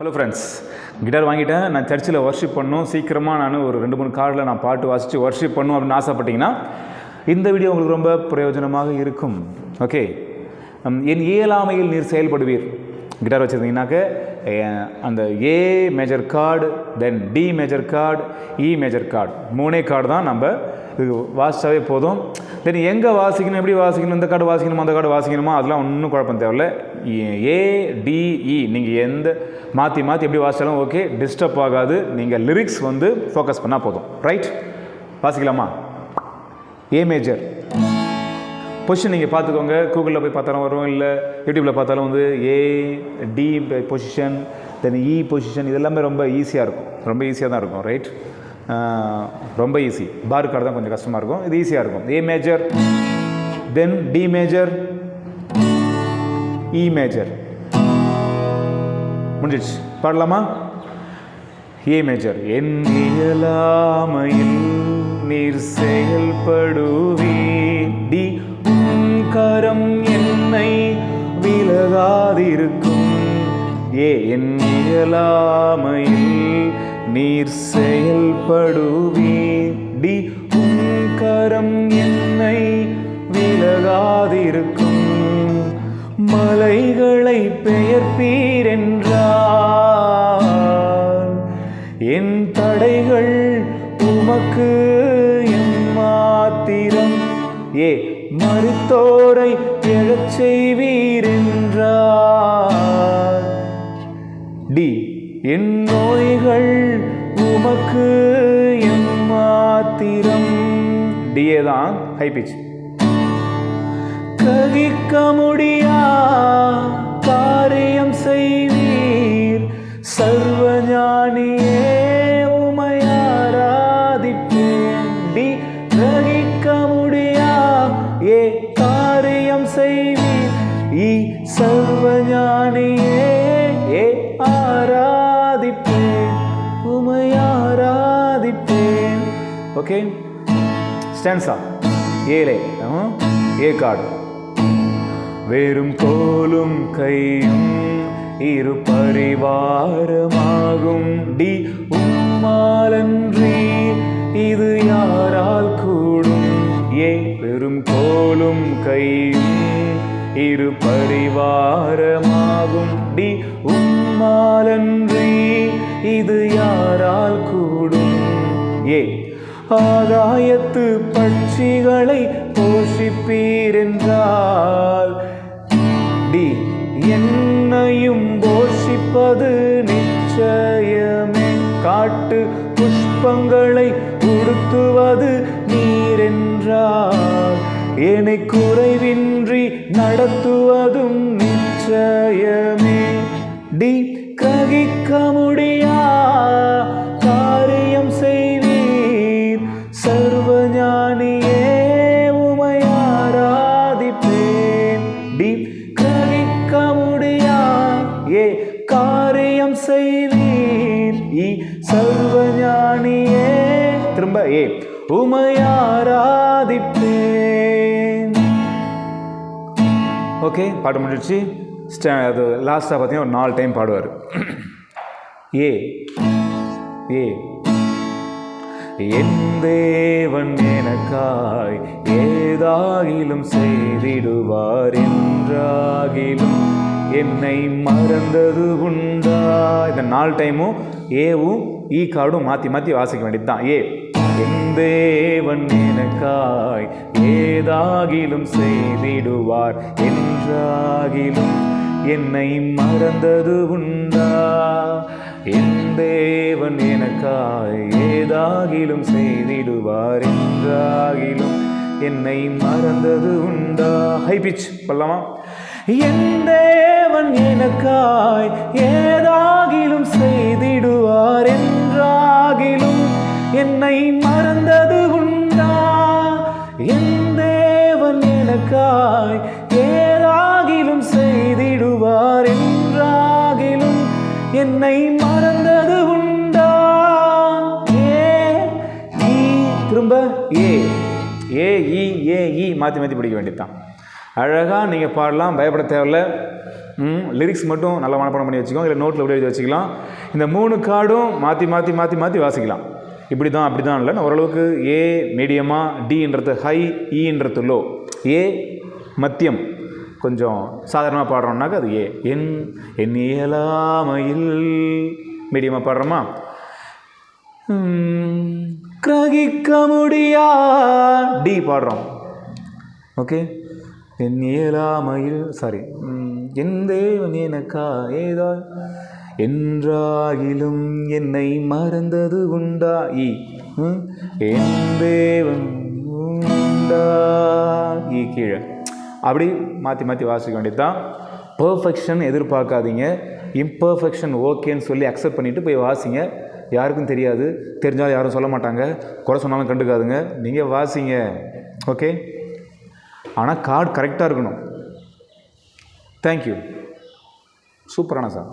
Hello friends guitar வாங்கிட்டேன். நான் சர்ச்சில் ஒர்ஷிப் பண்ணும் சீக்கிரமாக நான் ஒரு ரெண்டு மூணு கார்டில் நான் பாட்டு வாசித்து ஒர்ஷிப் பண்ணணும் அப்படின்னு ஆசைப்பட்டீங்கன்னா இந்த வீடியோ உங்களுக்கு ரொம்ப பிரயோஜனமாக இருக்கும். ஓகே என் இயலாமையில் நீர் செயல்படுவீர். கிட்டார் வச்சுருந்தீங்கன்னாக்க அந்த A major chord then D major chord E major chord மூணே கார்டு தான் நம்ம இது வாசித்தாவே போதும். தென் எங்கே வாசிக்கணும் எப்படி வாசிக்கணும் இந்த கார்டு வாசிக்கணுமா அந்த கார்டு வாசிக்கணுமா அதெல்லாம் ஒன்றும் குழப்பம் தேவையில்ல. ஏடிஇ நீங்கள் எந்த மாற்றி மாற்றி எப்படி வாசிச்சாலும் ஓகே டிஸ்டர்ப் ஆகாது. நீங்கள் லிரிக்ஸ் வந்து ஃபோக்கஸ் பண்ணால் போதும். ரைட் வாசிக்கலாமா? ஏ மேஜர் பொசிஷன் நீங்கள் பார்த்துக்கோங்க. கூகுளில் போய் பார்த்தாலும் வரும் இல்லை யூடியூப்பில் பார்த்தாலும் வந்து A D position then E position இதெல்லாமே ரொம்ப ஈஸியாக இருக்கும். ரொம்ப ஈஸியாக தான் இருக்கும். ரைட் ரொம்ப ஈஸி பார் கார்டு தான் கொஞ்சம் கஷ்டமாக இருக்கும். இது ஈஸியாக இருக்கும். A major then D major E major முடிஞ்சிடுச்சு. பாடலாமா? ஏ மேஜர் என் இயலாமையில் நீர் செயல்படுவே டி கரம் என்னை விலகாதிருக்கும். ஏ என் இயலாமையில் நீர் செயல்படுவே டி கரம் என்னை விலகாதிருக்கும். மலைகளை பெயர்ப்பீர் என்றார் என் தடைகள் உமக்கு எம்மாத்திரம் ஏ மருத்தோரை எழச் செய்வீர் என்றார் டி என் நோய்கள் உமக்கு எம்மாத்திரம் டிஏ தான் ஹை பிச் ககிக்க முடியா காரியம் செய்வீர். சர்வ ஓகே ஸ்டான்ஸா ஏழே. A chord. வெறும் கோலும் கையும் இரு பரிவாரமாகும். டி உம்மாலன்றி இது யாரால் கூடும்? ஏ வெறும் கோலும் கையும் இரு பரிவாரமாகும். டி உம்மாலன்றி இது யாரால் கூடும்? ஏ ஆகாயத்து பட்சிகளை போஷிப்பீரென்றால். டி என்னையும் போஷிப்பது நிச்சயமே. காட்டு புஷ்பங்களை உடுத்துவது நீரென்றால். என்னை குறைவின்றி நடத்துவதும் நிச்சயமே. டி கிரகிக்க திரும்ப ஏ உமையாராதிப்பேன் ஓகே பாட்டு முடிஞ்சிடுச்சு. அது லாஸ்ட்டாக பார்த்தீங்கன்னா ஒரு நாலு டைம் பாடுவார். ஏ ஏ என் தேவன் எனக்காய் ஏதாகிலும் செய்திடுவார் என்றாகிலும் என்னை மறந்தது உண்டா? இந்த நாலு டைமும் ஏவும் ஈ கார்டும் மாற்றி மாற்றி வாசிக்க வேண்டியது தான் ஏ தேவன் எனக்காய் ஏதாகிலும் செய்திடுவார் என்றாகிலும் என்னை மறந்தது உண்டா என் தேவன் எனக்காய் ஏதாகிலும் செய்திடுவார் என்றாகிலும் என்னை மறந்தது உண்டா ஹை பிச் பண்ணலாமா என் தேவன் எனக்காய் ஏதாகிலும் செய் என்னை மறந்தது உண்டா? ஏ ஈ திரும்ப ஏ. ஏ இ ஏ இ மாற்றி மாற்றி படிக்க வேண்டியதுதான். அழகாக நீங்கள் பாடலாம் பயப்பட தேவையில்ல. லிரிக்ஸ் மட்டும் நல்லா மனப்பாடம் பண்ணி வச்சுக்கோங்க. இல்லை நோட்டில் எழுதி வச்சுக்கலாம். இந்த மூணு கார்டும் மாற்றி மாற்றி மாற்றி மாற்றி வாசிக்கலாம். இப்படி தான் அப்படி தான் இல்லை ஓரளவுக்கு ஏ மீடியமாக டின்றது ஹை ஈன்றது லோ ஏ மத்தியம். கொஞ்சம் சாதாரணமாக பாடுறோம்னாக்க அது ஏ. என் என் இயலாமையில் மீடியமாக பாடுறோமா? கிரகிக்க முடியா? டி பாடுறோம். ஓகே? என் இயலாமையில் சாரி என் தேவன் எனக்கா ஏதா? என்றாகிலும் என்னை மறந்தது உண்டா? இ ம், என் தேவன் உண்டா? இ கீழே. அப்படி மாற்றி மாற்றி வாசிக்க வேண்டியது தான் பர்ஃபெக்ஷன் எதிர்பார்க்காதீங்க இம்பர்ஃபெக்ஷன் ஓகேன்னு சொல்லி அக்செப்ட் பண்ணிவிட்டு போய் வாசிங்க. யாருக்கும் தெரியாது. தெரிஞ்சாலும் யாரும் சொல்ல மாட்டாங்க. குறை சொன்னாலும் கண்டுக்காதுங்க. நீங்கள் வாசிங்க. ஓகே ஆனால் கார்டு கரெக்டாக இருக்கணும். தேங்க்யூ சூப்பரான சார்